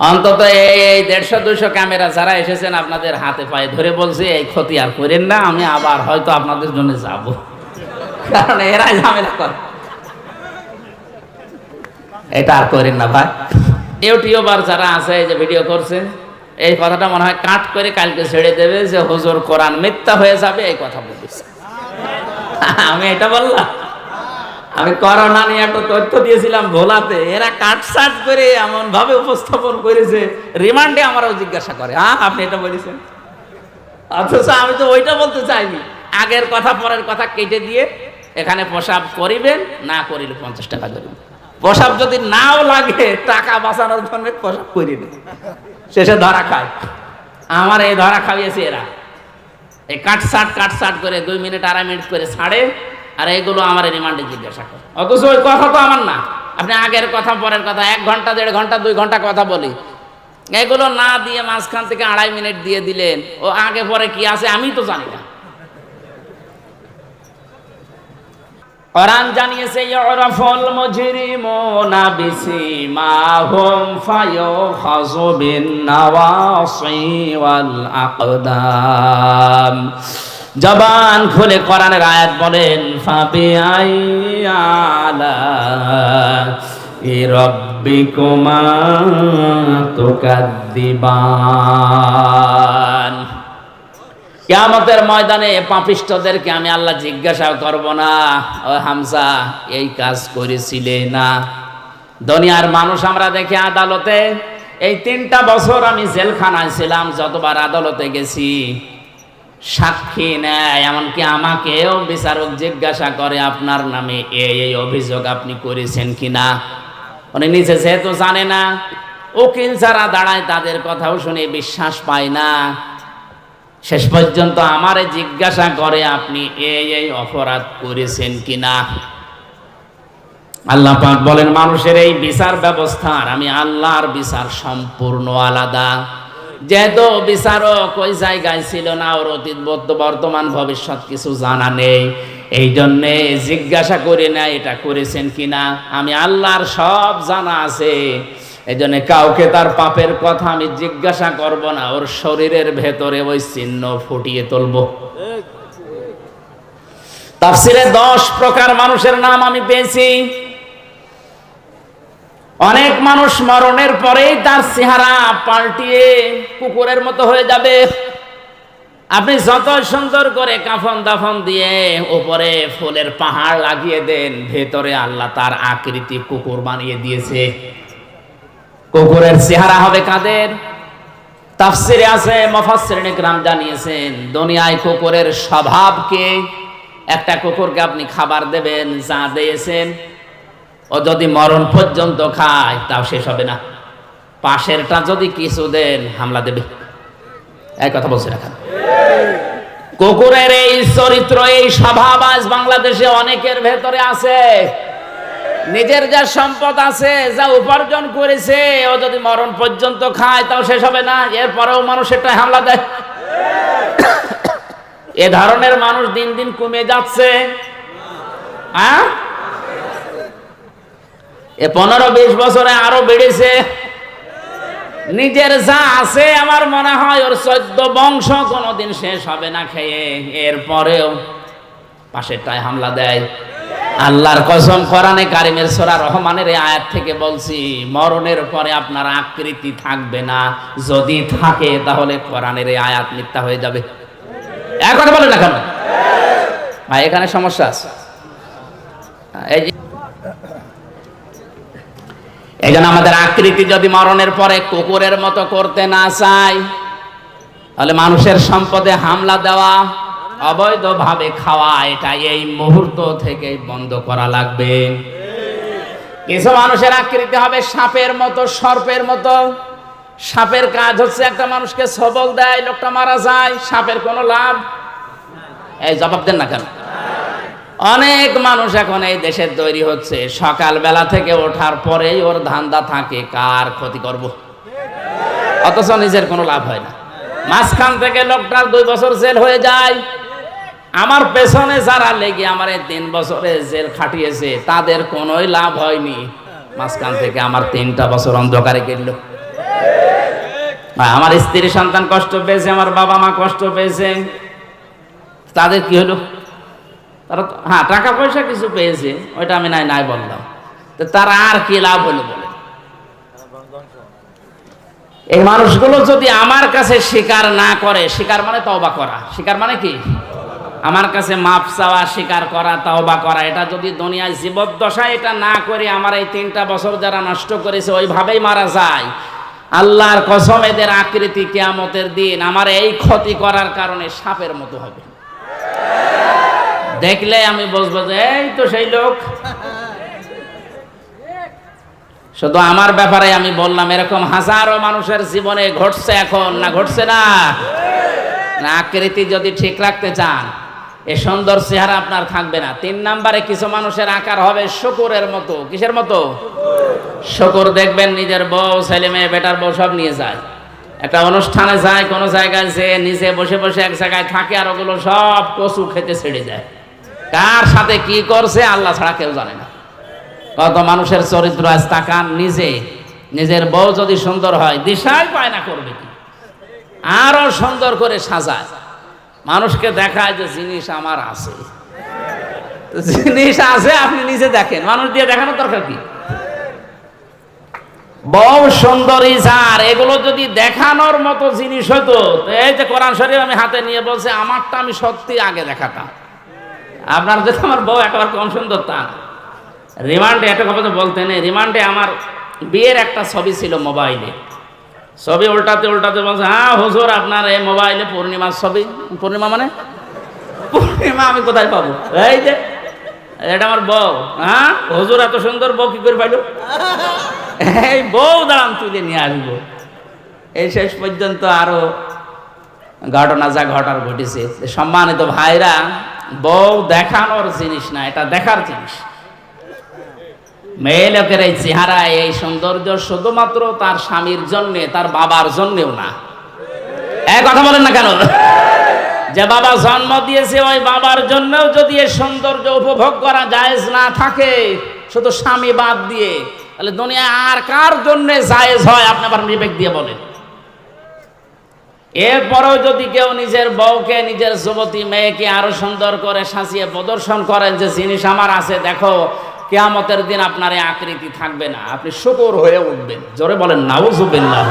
অন্তত এই দেড়শো, দুশো ক্যামেরা যারা এসেছেন আপনাদের হাতে পায়ে ধরে বলছে, এই ক্ষতি আর করেন না, আমি আবার হয়তো আপনাদের জন্য যাব। কারণ এরাই ঝামেলা করে। এটা আর করেন না ভাই। ইউটিউবার যারা আছে, এই যে ভিডিও করছে, এই কথাটা মনে হয় কাট করে কালকে ছেড়ে দেবে যে, হুজুর কোরআন মিথ্যা হয়ে যাবে, এই কথা বলেছে আমি এটা বললাম। আমি করোনা নিয়ে একটা তথ্য দিয়েছিলাম ভোলাতে, এরা কাটসাট করে এমন ভাবে উপস্থাপন করেছে, রিমান্ডে আমারও জিজ্ঞাসা করে। হ্যাঁ আপনি এটা বলেছেন? অথচ আমি তো ওইটা বলতে চাইনি। আগের কথা, পরের কথা কেটে দিয়ে এখানে প্রসাব করিবেন, না করিলে পঞ্চাশ টাকা করিবেন প্রসাব যদি নাও লাগে, টাকা বাঁচানোর জন্য প্রসাব করিবে শেষে ধরা খায়। আমার এই ধরা খাইয়েছে এরা। এই কাটসাট কাটসাট করে দুই মিনিট, আড়াই মিনিট করে ছাড়ে। আর এইগুলো আমার রিমান্ডে জিজ্ঞাসা করে। অথচ ওই কথা তো আমার না। আপনি আগের কথা, পরের কথা, এক ঘণ্টা, দেড় ঘণ্টা, দুই ঘণ্টা কথা বলি। এগুলো না দিয়ে মাঝখান থেকে আড়াই মিনিট দিয়ে দিলেন। ও আগে, পরে কি আছে আমি তো জানি না। জানিয়েছে জবান খুলে কোরআনের আয়াত বলেন ফাবি আলা তুকাদ্দিবান। কেয়ামতের ময়দানে পাপিষ্টদেরকে আমি আল্লাহ জিজ্ঞাসা করব না, ও হামসা এই কাজ করেছিলে না? দুনিয়ার মানুষ আমরা দেখি আদালতে, এই তিনটা বছর আমি জেলখানায় ছিলাম, যতবার আদালতে গেছি সাক্ষী নেয়, এমনকি আমাকেও বিচারক জিজ্ঞাসা করে, আপনার নামে এই এই অভিযোগ আপনি করেছেন কিনা? উনি নিজে যেহেতু জানে না, উকিল যারা দাঁড়ায় তাদের কথাও শুনে বিশ্বাস পায় না। শেষ পর্যন্ত আমারে জিজ্ঞাসা করে, আপনি এই এই অপরাধ করেছেন কিনা? আল্লাহ পাক বলেন, মানুষের এই বিচার ব্যবস্থার আমি আল্লাহর বিচার সম্পূর্ণ আলাদা। যেহেতু বিচারক ওই জায়গায় ছিল না, ওর অতীত বর্ত- বর্তমান ভবিষ্যৎ কিছু জানা নেই। এই জন্যে জিজ্ঞাসা করে না এটা করেছেন কিনা? আমি আল্লাহর সব জানা আছে। এই জন্য কাউকে তার পাপের কথা আমি জিজ্ঞাসা করব না, ওর শরীরের ভেতরে ওই চিহ্ন ফুটিয়ে তুলবো। তাফসিরে দশ প্রকার মানুষের নাম আমি পেয়েছি। অনেক মানুষ মরণের পরেই তার চেহারা পাল্টিয়ে কুকুরের মতো হয়ে যাবে। আপনি যত সুন্দর করে কাফন দাফন দিয়ে উপরে ফুলের পাহাড় লাগিয়ে দেন, ভেতরে আল্লাহ তার আকৃতি কুকুর বানিয়ে দিয়েছে। কুকুরের চেহারা হবে কাদের? তাফসিরে আছে, মফাসসিরিন গ্রাম জানিয়েছেন, দুনিয়ায় কুকুরের স্বভাবকে একটা কুকুরকে আপনি খাবার দেবেন যা দিয়েছেন ও যদি মরণ পর্যন্ত খায়, তাও শেষ হবে না। পাশেরটা যদি কিছু দেন, হামলা দেবে। এক কথা বলছি কেন? কুকুরের এই চরিত্র, এই স্বভাব আজ বাংলাদেশে অনেকের ভেতরে আছে। নিজের যা সম্পদ আছে, যা উপার্জন করেছে, ও যদি মরণ পর্যন্ত খায়, তাও শেষ হবে না। এরপরেও মানুষ এটা হামলা দেয়। এ ধরনের মানুষ দিন দিন কমে যাচ্ছে। হ্যাঁ? এ পনেরো বিশ বছরে আরও বেড়েছে। নিজের যা আছে আমার মনে হয় ওর চোদ্দ বংশ কোনোদিন শেষ হবে না খেয়ে। এরপরেও পাশেরটায় হামলা দেয়। আল্লাহর কসম কোরআনে কারিমের সোরা রহমানের আয়াত থেকে বলছি, মরণের পরে আপনার আকৃতি থাকবে না। যদি থাকে তাহলে কোরআনের আয়াত মিথ্যা হয়ে যাবে। এখন বলে না কেন? ভাই, এখানে সমস্যা আছে। এই যে এই জন্য আমাদের আকৃতি যদি মরণের পরে কুকুরের মতো করতে না চাই, তাহলে মানুষের সম্পদে হামলা দেওয়া, অবৈধভাবে খাওয়া, এটা এই মুহূর্ত থেকে বন্ধ করা লাগবে। কিছু মানুষের আকৃতি হবে সাপের মতো, সর্পের মতো। সাপের কাজ হচ্ছে একটা মানুষকে সবল দেয়, লোকটা মারা যায়, সাপের কোনো লাভ? এই জবাব দেন না কেন? অনেক মানুষ এখন এই দেশের তৈরি হচ্ছে। সকালবেলা থেকে ওঠার পরেই ওর ধান্দা থাকে, কার ক্ষতি করব? অথচ নিজের কোনো লাভ হয় না। মাঝখান থেকে লোকটার দুই বছর জেল হয়ে যায়। আমার পেছনে যারা লেগে আমার এই তিন বছরে জেল খাটিয়েছে, তাদের কোনোই লাভ হয়নি। মাঝখান থেকে আমার তিনটা বছর অন্ধকারে গেল। আমার স্ত্রী সন্তান কষ্ট পেয়েছে, আমার বাবা মা কষ্ট পেয়েছে। তাদের কি হলো? তারা হ্যাঁ টাকা পয়সা কিছু পেয়েছে, ওইটা আমি নাই নাই বললাম। তো তারা আর কি লাভ হলো বলে? এই মানুষগুলো যদি আমার কাছে স্বীকার না করে, স্বীকার মানে তওবা করা। স্বীকার মানে কি? আমার কাছে মাপ চাওয়া, স্বীকার করা, তওবা করা। এটা যদি দুনিয়ায় জীবদ্দশায় এটা না করে আমার এই তিনটা বছর যারা নষ্ট করেছে, ওইভাবেই মারা যায়। আল্লাহর কসম, এদের আকৃতি কেয়ামতের দিন আমার এই ক্ষতি করার কারণে সাপের মতো হবে। দেখলে আমি বলব যে, এই তো সেই লোক। শুধু আমার ব্যাপারে আমি বললাম, এরকম হাজারো মানুষের জীবনে ঘটছে এখন, না ঘটছে না? আকৃতি যদি ঠিক রাখতে চান, এ সুন্দর চেহারা আপনার থাকবে না। তিন নাম্বারে কিছু মানুষের আকার হবে শুকুরের মতো। কিসের মতো? শকুর দেখবেন নিজের বউ, ছেলে মেয়ে, বেটার বউ সব নিয়ে যায়। একটা অনুষ্ঠানে যায়, কোনো জায়গায় যে নিজে বসে বসে এক জায়গায় থাকে আর ওগুলো সব কচু খেতে ছেড়ে যায় কার সাথে কি করছে আল্লাহ ছাড়া কেউ জানে না। কত মানুষের চরিত্র আজ তাকান নিজে, নিজের বউ যদি সুন্দর হয়, দিশাই পায় না করবে কি? আরও সুন্দর করে সাজায়। মানুষকে দেখায় যে জিনিস আমার আছে। জিনিস আছে, আপনি নিজে দেখেন। মানুষ দিয়ে দেখানোর দরকার কি? বউ সুন্দরী যার, এগুলো যদি দেখানোর মতো জিনিস হতো এই যে কোরআন শরীফ আমি হাতে নিয়ে বলছে, আমারটা আমি সত্যি আগে দেখাতাম। আপনার যদি আমার বউ একেবারে কম সুন্দর, তা। রিমান্ডে একটা কথা বলতে নেই। রিমান্ডে আমার বিয়ের একটা ছবি ছিল মোবাইলে। ছবি উল্টাতে উল্টাতে বলছে হ্যাঁ হুজুর, আপনার এই মোবাইলে পূর্ণিমার ছবি। পূর্ণিমা মানে? পূর্ণিমা আমি কোথায় পাবো? এই যে, এটা আমার বউ। হ্যাঁ হুজুর, এত সুন্দর বউ কি করে পাইলো? এই বউ দাঁড়ান, তুলে নিয়ে আসব। এই শেষ পর্যন্ত আরও ঘটনা যা ঘটার ঘটেছে। সম্মানিত ভাইরা বউ দেখানোর জিনিস না, এটা দেখার জিনিস। মেয়ে লোকের এই চেহারা এই সৌন্দর্য শুধুমাত্র তার স্বামীর জন্যে, তার বাবার জন্যেও না। এক কথা বলেন না কেন? যে বাবা জন্ম দিয়েছে, ওই বাবার জন্যও যদি এই সৌন্দর্য উপভোগ করা জায়েজ না থাকে, শুধু স্বামী বাদ দিয়ে, তাহলে দুনিয়ায় আর কার জন্য জায়েজ হয়? আপনি আবার বিবেক দিয়ে বলেন। এরপরেও যদি কেউ নিজের বউকে, নিজের যুবতী মেয়েকে আরও সুন্দর করে সাঁচিয়ে প্রদর্শন করেন যে জিনিস আমার আছে, দেখো, কেয়ামতের দিন আপনার এই আকৃতি থাকবে না। আপনি শুকর হয়ে উঠবেন। জোরে বলেন নাউজুবিল্লাহ